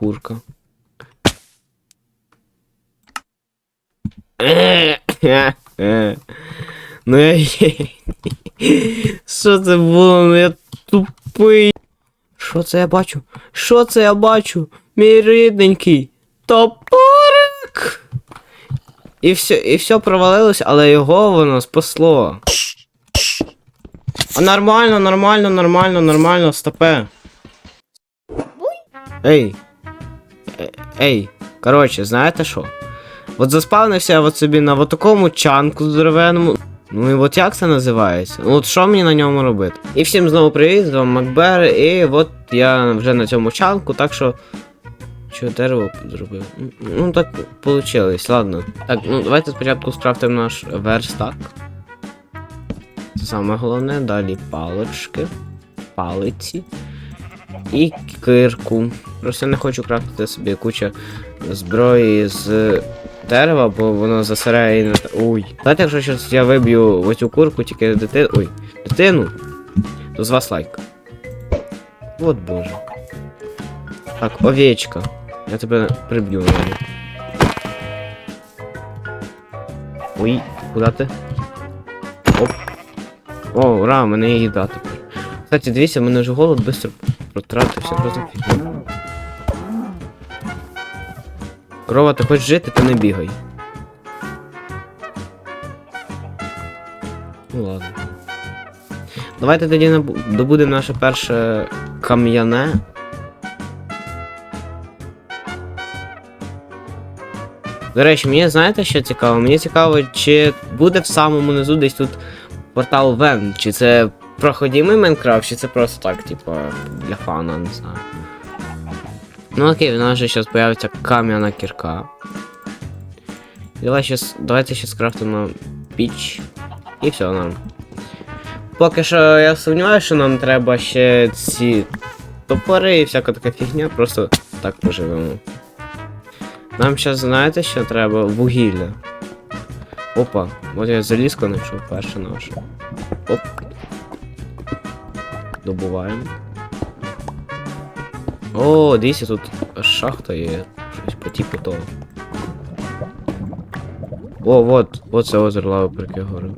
курка. Ну я. Що це було? Ну я тупий. Що це я бачу? Що це я бачу? Мій рідненький. Топорик. І все, і все провалилось, але його воно спасло. А нормально, нормально, нормально, нормально, стопе. Ей. Е- Ей. Коротше, знаєте що? От заспавнився я от собі на от такому чанку здоровенному. Ну і от як це називається? Ну от що мені на ньому робити? І всім знову привіт, з вами Макбер, і от я вже на цьому чанку, так що. Що дерево зробив? Ну, так вийшло, ладно. Так, ну давайте спочатку скрафтимо наш верстак. Це саме головне, далі палички, палиці і кирку. Просто не хочу крафтити собі кучу зброї з дерева, бо воно засирає і не. Ой. Знаєте, якщо щось я виб'ю оцю курку, тільки дитину. Ой, дитину, то з вас лайк. От боже. Так, овечка. Я тебе приб'ю. Ой, куди ти? Оп. О, ура, в мене є їда тепер. Кстати, дивіться, в мене вже голод швидко протратився, просто фігня. Корова, ти хочеш жити, то не бігай. Ну ладно. Давайте тоді добудемо наше перше кам'яне. До речі, мені знаєте, що цікаво? Мені цікаво, чи буде в самому низу десь тут портал Вен, чи це проходимий Майнкрафт, чи це просто так, типу, для фана, не знаю. Ну окей, в нас же зараз появиться кам'яна кірка. Давай щас, давайте ще скрафтимо піч. І все нам. Поки що я сумніваюся, що нам треба ще ці топори і всяка така фігня, просто так поживемо. Нам зараз знаєте, що треба? Вугілля. Опа, от я залізку знайшов перше наше. Оп. Добуваємо. О, дивіться, тут шахта є. Щось по типу того. О, вот, вот це озеро лави про яке говорив.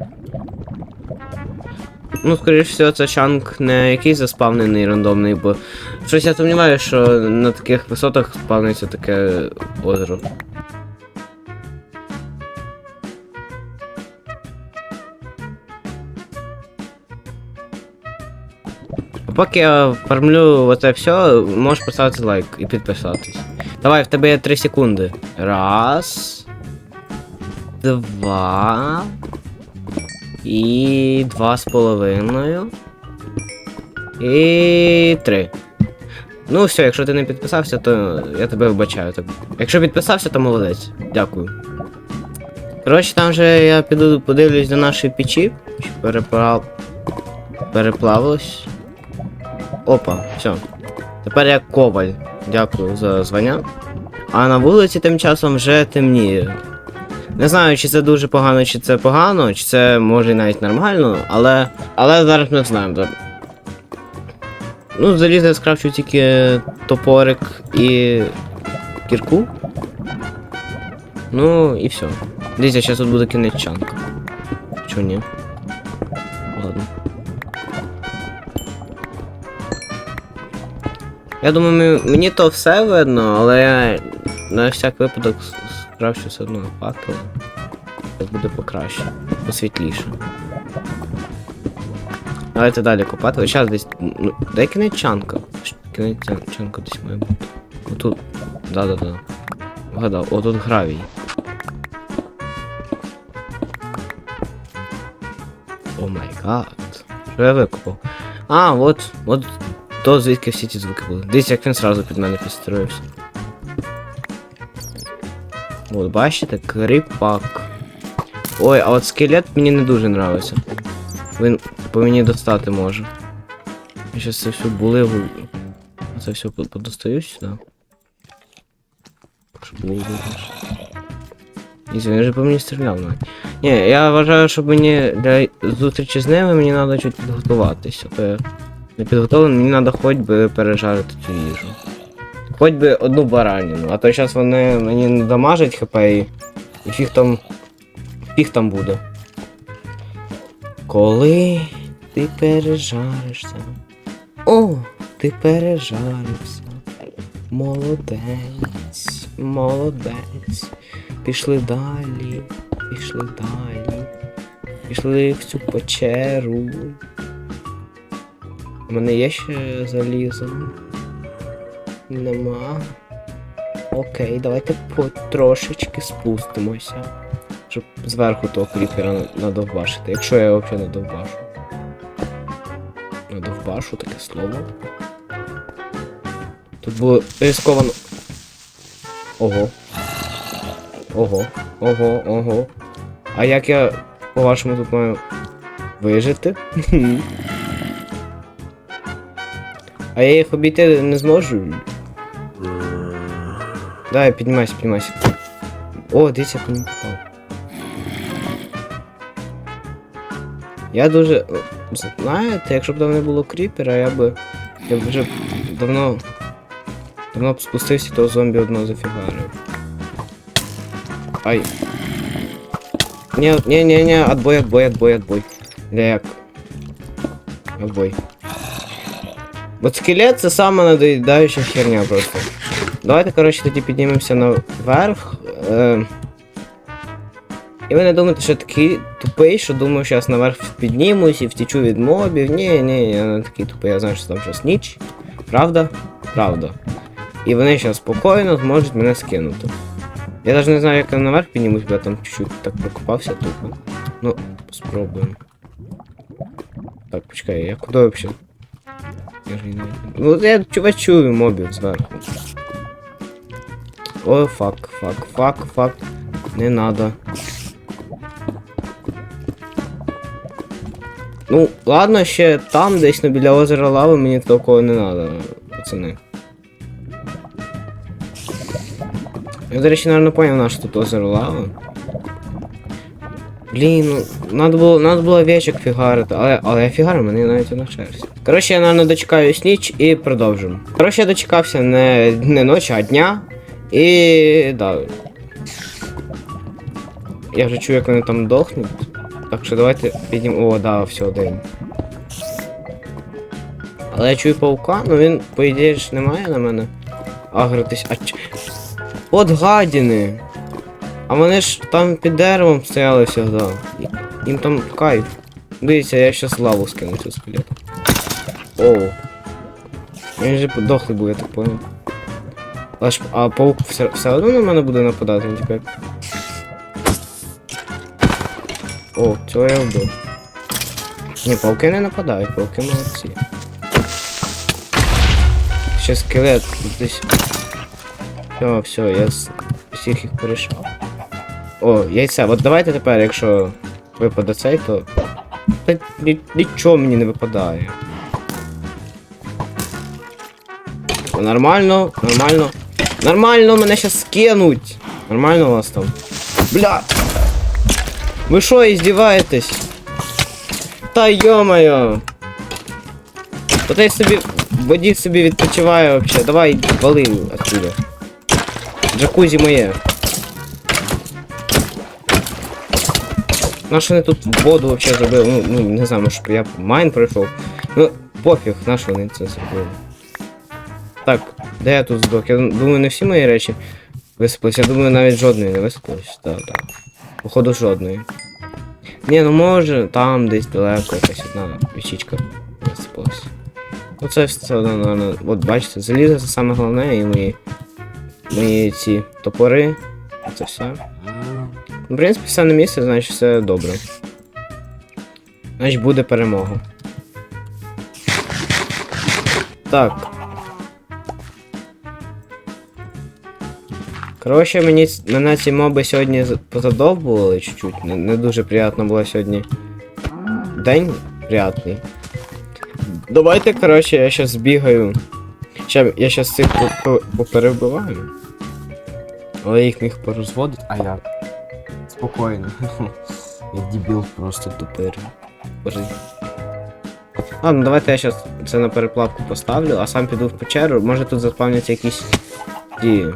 Ну, скоріш всього, це чанк не якийсь заспавнений рандомний, бо щось я сумніваюся, що на таких висотах спавниться таке озеро. Поки я фармлю оце все, можеш поставити лайк і підписатись. Давай, в тебе є 3 секунди. Раз. Два. І два з половиною. І три. Ну все, якщо ти не підписався, то я тебе вибачаю. Так. Якщо підписався, то молодець. Дякую. Коротше, там же я піду подивлюсь до нашої печі. Переплав... Переплавилось. Опа, все. Тепер я коваль. Дякую за звання. А на вулиці тим часом вже темніє. Не знаю, чи це дуже погано, чи це погано, чи це може навіть нормально, але. Але зараз ми знаємо. Ну, залізо я скрафчу тільки топорик і кірку. Ну і все. Дивіться, зараз тут буде кінець чанка. Чого ні? Ладно. Я думаю, мені то все видно, але я на всяк випадок с- скрафчу все одно факел. Так буде покраще, посвітліше. Давайте далі копати. Зараз десь. Ну, де? Кінець чанка десь має бути. Отут. Да-да-да. Вгадав, отут гравій. О май гад. Що я викопав? А, от, от то звідки всі ці звуки були. Дивіться, як він сразу під мене підстроївся. От, бачите, кріпак. Ой, а от скелет мені не дуже нравиться. Він по мені достати може. Я щас це все буливу. Це все по- подостаю сюди. Щоб було видно. І він вже по мені стріляв навіть. Ні, я вважаю, що мені для зустрічі з ними мені треба чуть підготуватися. То я не підготовлений, мені треба хоч би пережарити цю їжу. Хоч би одну бараніну, а то зараз вони мені не дамажать хп і, і фіг там. Фіг там буде. Коли ти пережаришся. О, ти пережарився. Молодець, молодець. Пішли далі, пішли далі. Пішли в цю печеру. У мене є ще залізо. Нема. Окей, давайте потрошечки спустимося. Щоб зверху того кріпера надовбашити. Якщо я взагалі надовбашу. Надовбашу таке слово. Тут було рисковано. Ого. Ого. Ого, ого. А як я, по-вашому, тут маю вижити? А я їх обійти не зможу. Давай, піднімайся, піднімайся. О, дивіться, як мені попав. Я дуже. Знаєте, якщо б там не було кріпера, я би. Я б вже давно. Давно б спустився того зомбі одного зафігарив. Ай. Ні, ні, ні, ні, отбой, отбой, отбой, отбой. Для як. Отбой. От скелет це саме надоїдаюча херня просто. Давайте, коротше, тоді піднімемося наверх. Е... І ви не думаєте, що такий тупий, що думаю, що я наверх піднімусь і втічу від мобів. Ні, ні, я не такий тупий, я знаю, що там зараз ніч. Правда? Правда. І вони зараз спокійно зможуть мене скинути. Я навіть не знаю, як я наверх піднімусь, бо я там чуть-чуть так прокопався тупо. Ну, спробуємо. Так, почекай, я куди взагалі? Ну, я чува чую мобів зверху. О, фак, фак, фак, фак. Не надо. Ну, ладно, ще там, десь ну, біля озера лави, мені такого не надо, пацани. Я, до речі, наверное, понял, на що тут озеро лави. Блін, ну, надо було, надо було вічок фігарити, але, але я фігарив, мені навіть навчався. Коротше, я, наверное, дочекаюсь ніч і продовжимо. Коротше, я дочекався не, не ночі, а дня. І. да. Я вже чую, як вони там дохнуть. Так що давайте піднім. О, да, все, день. Але я чую паука, ну він, по ідеї, ж не має на мене агритись. А ч... От гадіни! А вони ж там під деревом стояли завжди. Їм там кайф. Дивіться, я щас лаву скину цю скелет. Оу. Він же подохлий був, я так понял. А, ж, а паук все, все одно на мене буде нападати, він тепер. О, цього я вбив. Ні, пауки не нападають, пауки молодці. Ще скелет десь. Все, все, я всіх їх порішав. О, яйця. От давайте тепер, якщо випаде цей, то. Та ні- нічого мені не випадає. Нормально, нормально. Нормально, мене щас скинуть. Нормально у вас там. Бля. Ви що, издеваетесь? Та йо-моє. Та я собі в воді собі відпочиваю вообще. Давай вали отсюда. Джакузі моє. На що вони тут воду вообще зробили? Ну, ну не знаю, може я майн пройшов. Ну, пофіг, на що вони це зробили. Так, де я тут здох? Я думаю, не всі мої речі висипались. Я думаю, навіть жодної не висипались. Так, так. Походу жодної. Ні, ну може, там десь далеко якась одна вічічка висипалась. Оце все одно, наверное, от бачите, залізо це саме головне і мої. Мої ці топори. Це все. В принципі, все на місці, значить все добре. Значить буде перемога. Так. Коротше, мені мене ці моби сьогодні позадовбували чуть-чуть. Не, не дуже приємно було сьогодні. День приятний. Давайте, коротше, я щас збігаю. Ще, я щас цих по- по- поперебиваю. Але їх міг порозводити, а як? Спокійно. Я дебіл просто. Боже. Ладно, давайте я зараз це на переплавку поставлю, а сам піду в печеру. Може тут заспавняться якісь ті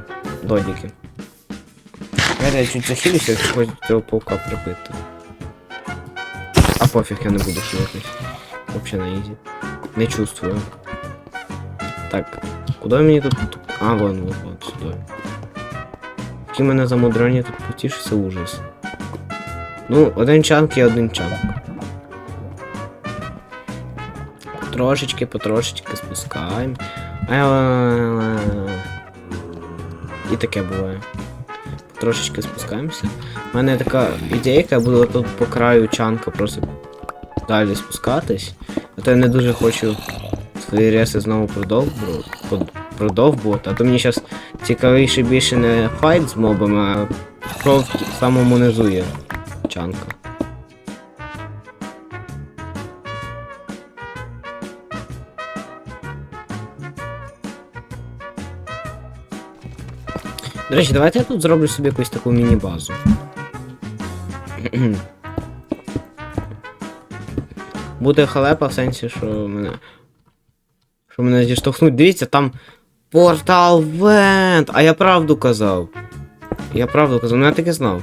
додіки. Давайте я чуть захилюся, якщо хочу цього паука прибити. А пофіг, я не буду хилитись. Вообще на ізі. Не чувствую. Так, куди мені тут. А, вон, вон, вон, сюди. Які мене замудрені тут це ужас. Ну, один чанк і один чанк. Потрошечки, потрошечки спускаємо. Е, І таке буває. Потрошечки спускаємося. У мене така ідейка, я буду тут по краю чанка просто далі спускатись. А то я не дуже хочу свої реси знову продовбу- продовбувати. А то мені зараз цікавіше більше не файт з мобами, а про в самому низу є чанка. До речі, давайте я тут зроблю собі якусь таку міні-базу. Буде халепа в сенсі, що мене. Що мене зіштовхнуть. Дивіться, там портал Вент! А я правду казав. Я правду казав, ну я таки знав.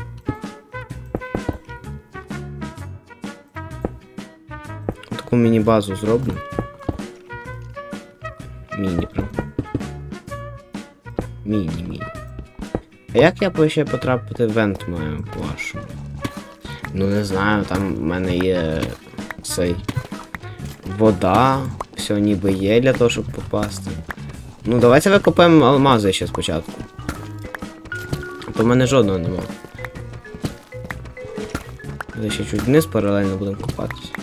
Таку міні-базу зроблю. Міні, прям. Міні-міні. А як я ще потрапити в вент маю, по-вашому? Ну не знаю, там в мене є цей вода, все ніби є для того, щоб попасти. Ну давайте викопаємо алмази ще спочатку. То в мене жодного нема. Ще чуть вниз паралельно будемо копатися.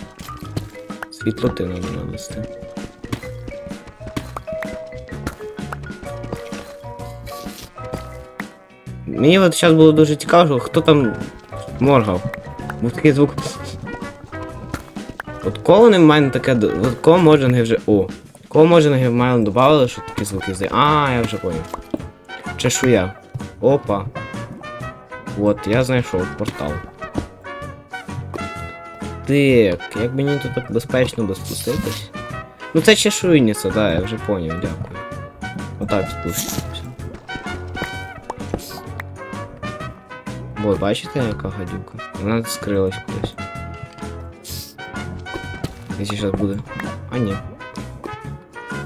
Світлоти треба навести. Мені от зараз було дуже цікаво, хто там моргав. Був такий звук. От кого не в мене таке. От кого моджинги вже. О! Кого моджинги в мене додавали, що такі звуки здають. А, я вже поняв. Чешуя. Опа. От, я знайшов портал. Так, як мені тут так безпечно би спуститись? Ну це чешуйниця, да, я вже поняв, дякую. Отак спустимося. Ой, бачите, яка гадюка? Вона скрилась кудись. Якщо зараз буде. А ні.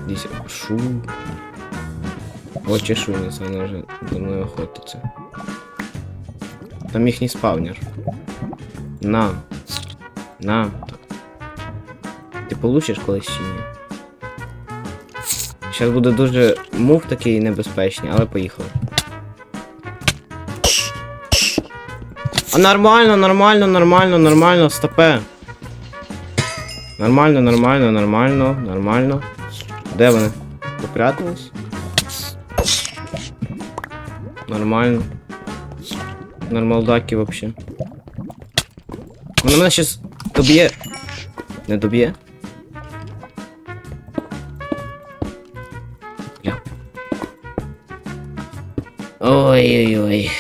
Десь шу. О, чешуйниця, вона вже за мною охотиться. Там їхній спавнер. На. На. Ти получиш колись чи ні? Зараз буде дуже мув такий небезпечний, але поїхали. А нормально, нормально, нормально, нормально, стопе. Нормально, нормально, нормально, нормально. Де вони? Попрятались? Нормально. Нормалдаки вообще. Вона мене щас доб'є. Не доб'є? Ой-ой-ой.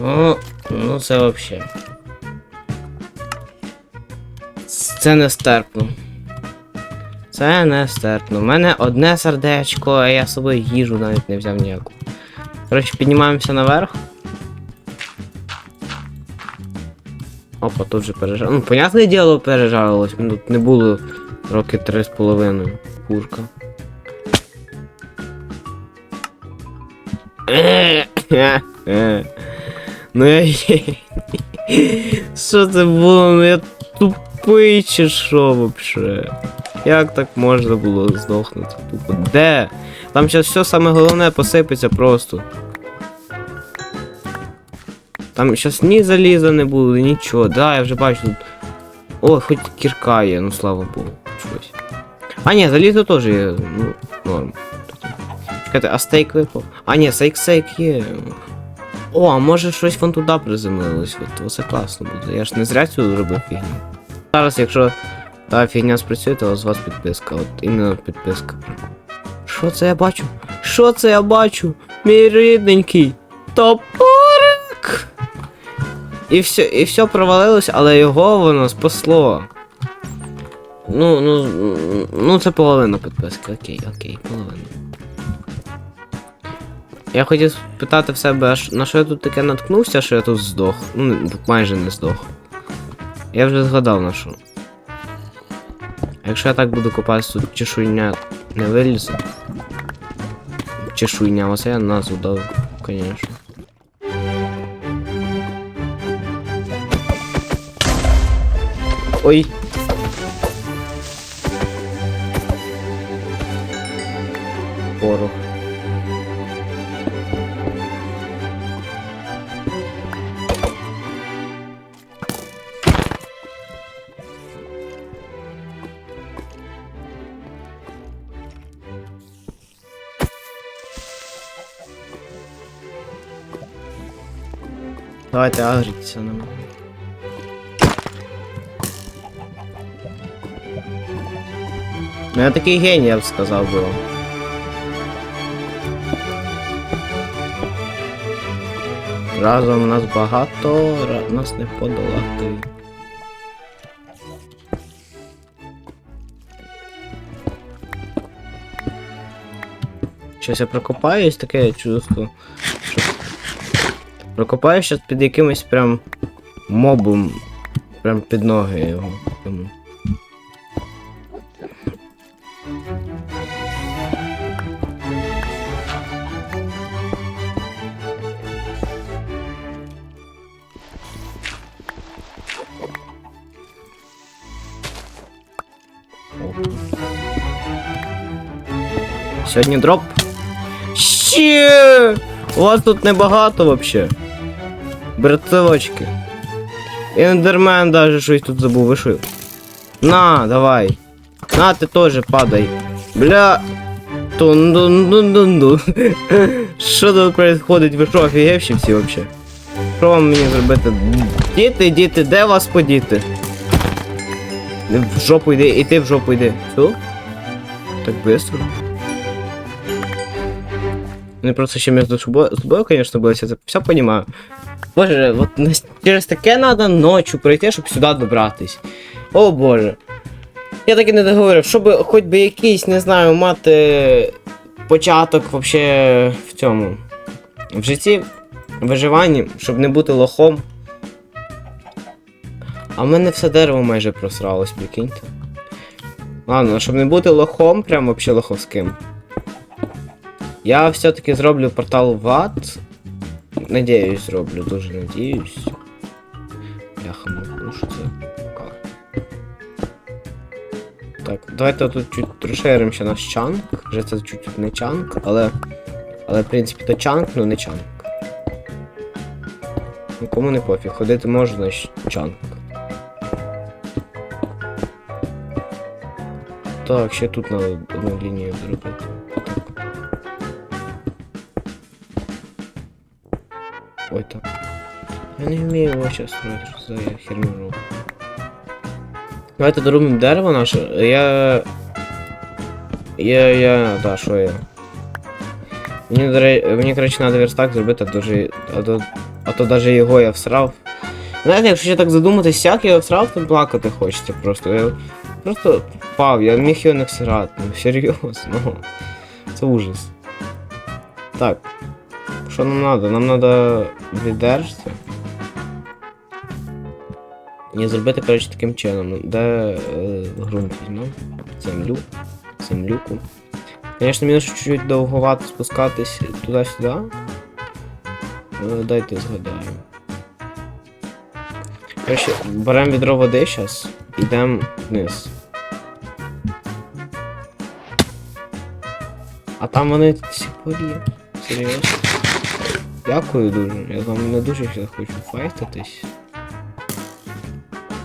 Ну, ну це вообще. Це нестерпно. Це не нестерпно. У мене одне сердечко, а я з собою їжу навіть не взяв ніяку. Коротше, піднімаємося наверх. Опа, тут же пережар. Ну, понятне діло, пережарилось. Тут не було роки три з половиною. Пушка. Ну я. Що це було? Ну я тупий чи що вообще? Як так можна було здохнути? Тупо. Де? Там зараз все саме головне посипеться просто. Там зараз ні заліза не буде, нічого. Да, я вже бачу тут. О, хоч кірка є, ну слава Богу. Щось. А ні, залізо теж є. Ну, норм. Чекайте, а стейк випав? А ні, сейк сейк є. О, а може щось вон туди приземлилось. От, оце класно буде. Я ж не зря цю робив фігню. Зараз, якщо та фігня спрацює, то з вас підписка. От іменно підписка. Що це я бачу? Що це я бачу? Мій рідненький. Топорик! І все, і все провалилось, але його воно спасло. Ну, ну, ну це половина підписки. Окей, окей, половина. Я хотів спитати в себе, на що я тут таке наткнувся, що я тут здох. Ну, майже не здох. Я вже згадав на що. Якщо я так буду копатися, тут чешуйня не вилізе. Чешуйня, оце я назву дав, звісно. Ой. Порох. Давайте агріться на Ну я такий геній, я б сказав би. Разом нас багато, нас не подолати. Щось я прокопаюсь, таке чувство. Що... Прокопаюсь під якимось прям мобом. Прям під ноги його. Йому. Сьогодні дроп. Ще! У вас тут небагато вообще. Братовочки. Ендермен даже щось тут забув вишив. На, давай. На, ти теж падай. Бля. Тун-дун-дун-дун-дун. Що тут происходить? Ви що, офігевші всі вообще? Що вам мені зробити? Діти, діти, де вас подіти? В жопу йди, і ти в жопу йди. Все? Так быстро. Вони просто ще між собою, собою, конечно, билися, це все понимаю. Боже, от через таке надо ночью пройти, щоб сюди добратись. О боже. Я так і не договорив, щоб хоч би якийсь, не знаю, мати початок вообще в цьому. В житті, виживанні, щоб не бути лохом. А в мене все дерево майже просралось, прикиньте. Ладно, щоб не бути лохом, прям вообще лоховським. Я все-таки зроблю портал в ад. Надіюсь, зроблю, дуже надіюсь. Бляха, ну що це? Так, давайте тут чуть розширимо ще наш чанк. Вже це чуть не чанк, але. Але в принципі то чанк, ну не чанк. Нікому не пофіг, ходити можна, чанк. Так, ще тут надо одну лінію зробити. Так. Ой, так. Я не вмію його зараз строїти, що за я херню роблю. Давайте доробимо дерево наше. Я. Я. я. Да, що я. Мені, до ре- мені коротше, треба верстак зробити, а дуже. А то, а то даже його я всрав. Знаєте, якщо ще так задуматись, як я його всрав, то плакати хочеться просто. Я просто впав, я міг його не всирати. Ну, серйозно. Ну, це ужас. Так. Що нам надо? Нам надо віддержці. І зробити, коротше, таким чином. Де е, ґрунт візьмемо? Землю. Землюку. Звісно, мені ще чуть-чуть довговато спускатись туди-сюди. Е, Дайте згадаю. Коротше, беремо відро води зараз, йдемо вниз. А там вони всі порі. Серйозно. Дякую дуже. Я вами не дуже ще хочу файтитись.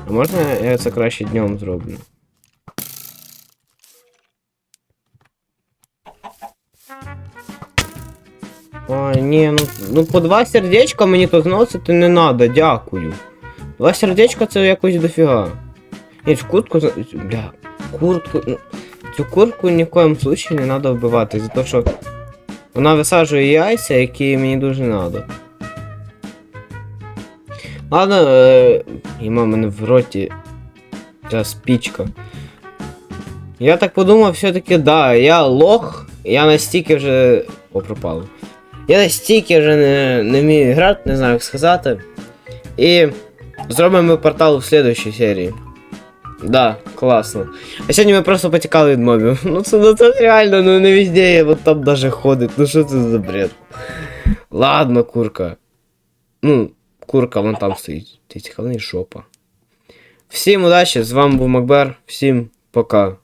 А можна я це краще днем зроблю? Ой, ні, ну, ну по два сердечка мені то зносити не надо, дякую. Два сердечка це якось дофіга. Ні, куртку. Бля, куртку. Цю куртку ні в коєму случаї не треба вбивати, за те, що вона висаджує яйця, які мені дуже треба. Ладно, е, і мене в роті ця спічка. Я так подумав, все-таки, да, я лох, я настільки вже. О, пропало. Я настільки вже не, не вмію грати, не знаю, як сказати. І зробимо портал в слідущій серії. Да, класно. А сьогодні ми просто потікали від мобів. Ну це, ну, це реально, ну не везде я вот там даже ходить. Ну що це за бред? Ладно, курка. Ну, курка вон там стоїть. Ти цікавий жопа. Всім удачі, з вами був Макбер, всім пока.